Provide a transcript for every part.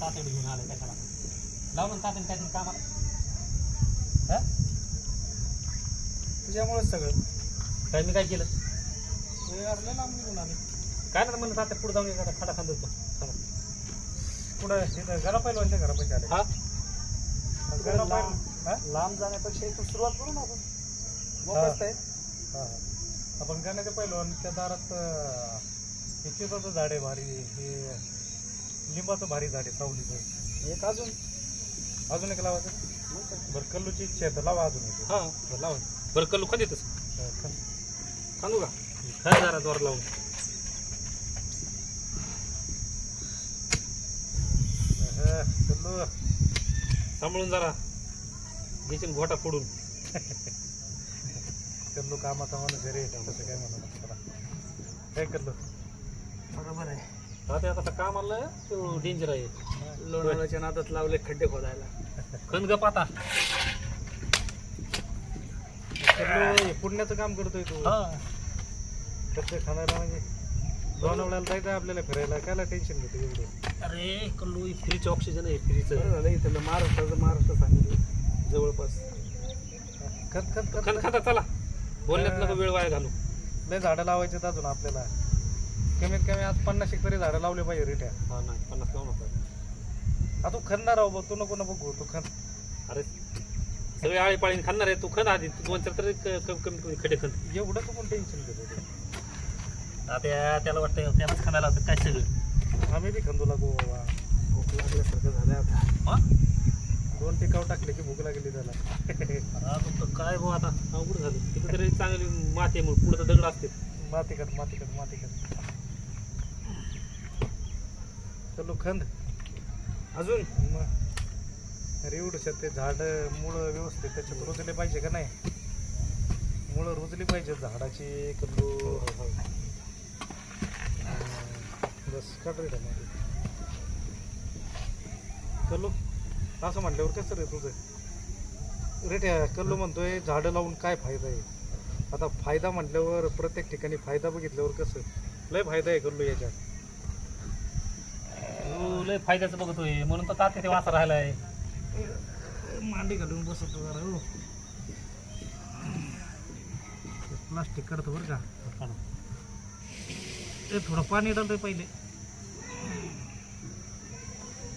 तात्याकडे घेऊन आलाय कशाला लाव ना तात्याने काय कामाला. हा? तुझ्यामुळेच सगळं. काय मी काय केलं? हे लांब निघून आले. काय ना म्हणलं तात्या पुढे जाऊन एखादा खडा खांदो पुढं घरा पहिलं घरापाशी आले. हा? घरा लांब- पाहिलं. हा? लांब जाण्यापेक्षा इथून सुरुवात करू ना आपण. हा. मोकळच आहे. हा, हा. आपण पहिलं त्या दारात हे चिताचं झाड आहे भारी. हे लिंबाचं भारी झाड आहे सावलीचं एक अजून? अजून एक लावायचं. बरं कल्लूची इच्छा आहे तर लावा अजून एक. हा. बरं लावा. बरं कल्लू खांद येतच हा, खा. खांदू का? खरं जरा जोर लावून. हा, कल्लू. सांभाळून जरा. घेशील घोटा फोडून. कल्लू कामाचा माणूस आहे रे तसं काय म्हणू नका काय कल्लू. बरोबर आहे. तात्या आता काम आलं तो डेंजर आहे. लोणावळ्याच्या नादात लावले खड्डे खोदायला. खंद गप आता. कल्लू हे पुण्याचं काम करतोय तू. कच्चे खाणारा म्हणजे लोणावळ्याला जायचं आपल्याला फिरायला. कायला टेन्शन घेतो एवढं? अरे कल्लू फ्रीचं ऑक्सिजन आहे फ्रीचं. बरं झालं इथलं महाराष्ट्राचं महाराष्ट्र सांगितलं. जवळपास. खत खत खत खंद खाता चला. बोलण्यात नको वेळ वाया घालू. लय झाडं लावायचे अजून आपल्याला. कमीत कमी आज पन्नास एक तरी झाडं लावले पाहिजे रिट्या हा नाही पन्नास लावू नका. आ तू खंदा राहू बघ तू नको नको बघू तू खंद. अरे सगळे आळी पाळीने खाणार आहे तू खंद आधी तू दोन चार तरी क- कमी कमी कमी खडे खंद. एवढं तू पण टेन्शन घेतो आता त्याला वाटतं त्यालाच खांदायला होतं काय सगळं? आम्ही बी खंदू लागू बाबा. भूक लागल्यासारखं झालं आता. हा? दोन टिकाव टाकले की भूक लागली त्याला. आता काय भाऊ आता? अवघड झालं. तिकडे तरी चांगली माती आहे म्हणून पुढे तर दगड असते माती कर माती कर माती कर चलो खंद. अजून? मग अरे ते झाड मुळं व्यवस्थित त्याच्यात रुजले पाहिजे का नाही? मुळं रुजली पाहिजे झाडाची कल्लू हम्म, बस काढ रे कल्लू असं म्हटल्यावर कसं रे तुझं? रेट कल्लू म्हणतोय झाडं लावून काय फायदा आहे? आता फायदा म्हटल्यावर प्रत्येक ठिकाणी फायदा बघितल्यावर कसं? लय फायदा आहे कल्लू याच्यात. तू लय फायद्याचं बघतोय. म्हणून तर तात्या ते वासा राहिलाय. मांडी घालून बसतो जरा हो. प्लास्टिक काढतो बरं का. ते थोडं पाणी डालतोय पहिले.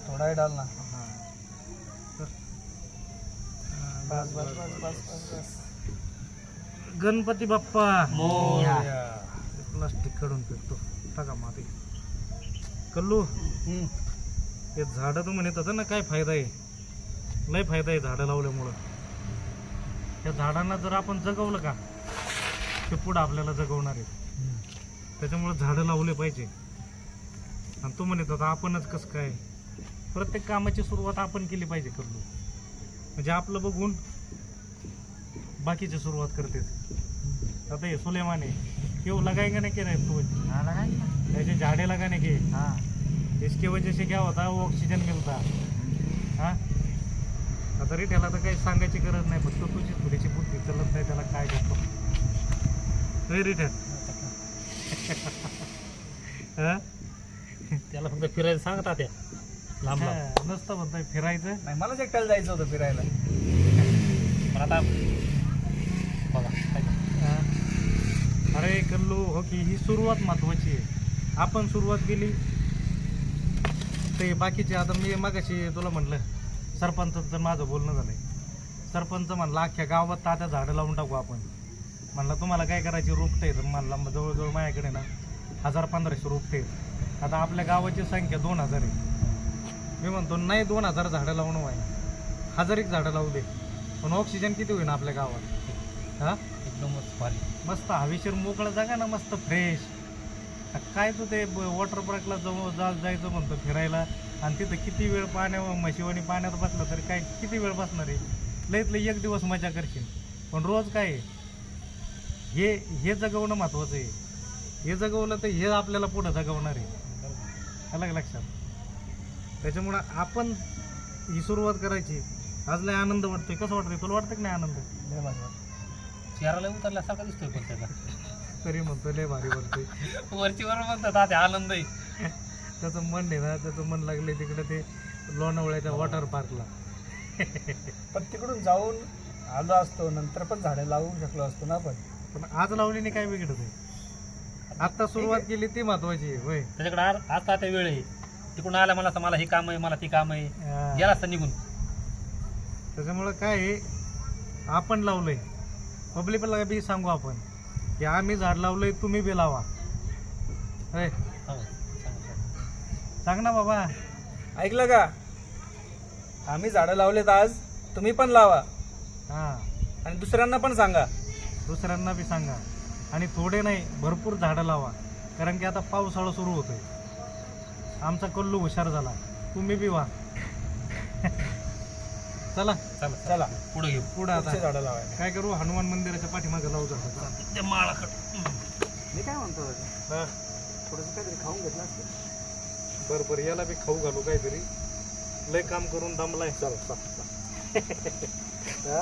थोडा वेळ डाल ना. हां. बस बस बस बस बस. बस. गणपती बाप्पा. मोरया. प्लास्टिक काढून फेकतो. टाका माती. कल्लू. हम्म. हे झाडं तू म्हणत होता ना काय फायदा आहे? लय फायदा आहे झाडं लावल्यामुळं. त्या झाडांना जर आपण जगवलं का ते पुढं आपल्याला जगवणार आहे त्याच्यामुळे झाडं लावले पाहिजे. आणि तू म्हणत होता आपणच कसं काय? प्रत्येक कामाची सुरुवात आपण केली पाहिजे करू म्हणजे आपलं बघून बाकीची सुरुवात करते. आता हे सुलेमाने क्यों लगाएंगे ना के नहीं तो? ऐसे झाड़े लगाने के? इसकी वजह से क्या होता है वो ऑक्सीजन मिलता हाँ. आता रे त्याला तर काही सांगायची गरज नाही फक्त तुझी थोडीशी बुद्धी चलत नाही त्याला काय करतो रिटर्न हा? त्याला फक्त फिरायला सांग तात्या लांब हा, नसतं म्हणतोय फिरायचं. नाही मलाच एकट्याला जायचं होतं फिरायला. पण आता बघा हा. अरे कल्लू हो की ही सुरुवात महत्वाची आहे. आपण सुरुवात केली ते बाकीचे आता मी मागाशी तुला म्हटलं सरपंचाचं माझं बोलणं झालंय. सरपंच म्हणला अख्ख्या गावात तात्या झाडं लावून टाकू आपण. म्हणलं तुम्हाला काय करायची रोपटे आहेत? म्हणला मग जवळजवळ माझ्याकडे ना हजार पंधराशे रोपटे आता आपल्या गावाची संख्या दोन हजार आहे. मी म्हणतो नाही दोन हजार झाडं लावणं व्हाय. हजार एक झाडं लावू दे. पण ऑक्सिजन किती होईल आपल्या गावात? हा? एकदमच भारी मस्त हवेशीर मोकळं जागा ना मस्त फ्रेश काय तू ते वॉटर पार्कला जाऊ जा जायचं म्हणतो फिरायला. आणि तिथं किती वेळ पाण्या म्हशीवानी पाण्यात बसलं तरी काय किती वेळ बसणार आहे? लईत लई एक दिवस मजा करशील. पण रोज काय आहे? हे हे जगवणं महत्त्वाचं आहे. हे जगवलं तर हे आपल्याला पुढं जगवणार आहे. अलग लक्षात? त्याच्यामुळं आपण ही सुरुवात करायची. आज लय आनंद वाटतोय. कसं वाटतंय? तुला वाटतं की नाही आनंद? लय चेहराला उतरल्यासारखा दिसतोय पण त्याचा. तरी म्हणतो लय भारी वाटतोय वरची वर म्हणतात तात्या आनंद आहे त्याचं मन आहे ना त्याचं मन लागले तिकडे ते लोणावळ्याच्या वॉटर पार्कला पण तिकडून जाऊन आलो असतो नंतर पण झाडं लावू शकलो असतो ना आपण. पण आज लावलीने काय बिघडत आहे? आता सुरुवात केली ती महत्वाची आहे होय. त्याच्याकडे आज आज आता वेळ आहे. तिकडून आला मला असं मला हे काम आहे मला ते काम आहे. हा. गेला असता निघून. त्याच्यामुळं काय आहे आपण लावलंय. पब्लिकला बी सांगू आपण. की आम्ही झाड लावलंय तुम्ही बी लावा. हो, सांगा. सांग. ना बाबा. ऐकलं का? आम्ही झाडं लावलेत आज तुम्ही पण लावा. हा. आणि दुसऱ्यांना पण सांगा. दुसऱ्यांना बी सांगा. आणि थोडे नाही भरपूर झाडं लावा. कारण की आता पावसाळा सुरू होतोय. आमचा कल्लू हुशार झाला. तुम्ही बी वा चला. चला चला. पुढे घेऊ. पुढं आता झाडं लावायला काय करू? हनुमान मंदिराच्या पाठीमागे लावू जातो त्या माळाकडं मी काय म्हणतो थोडंसं काहीतरी खाऊन घेतलं असतं. बरं बरं. याला बी खाऊ घालू काहीतरी. लय काम करून दमलाय. चल चल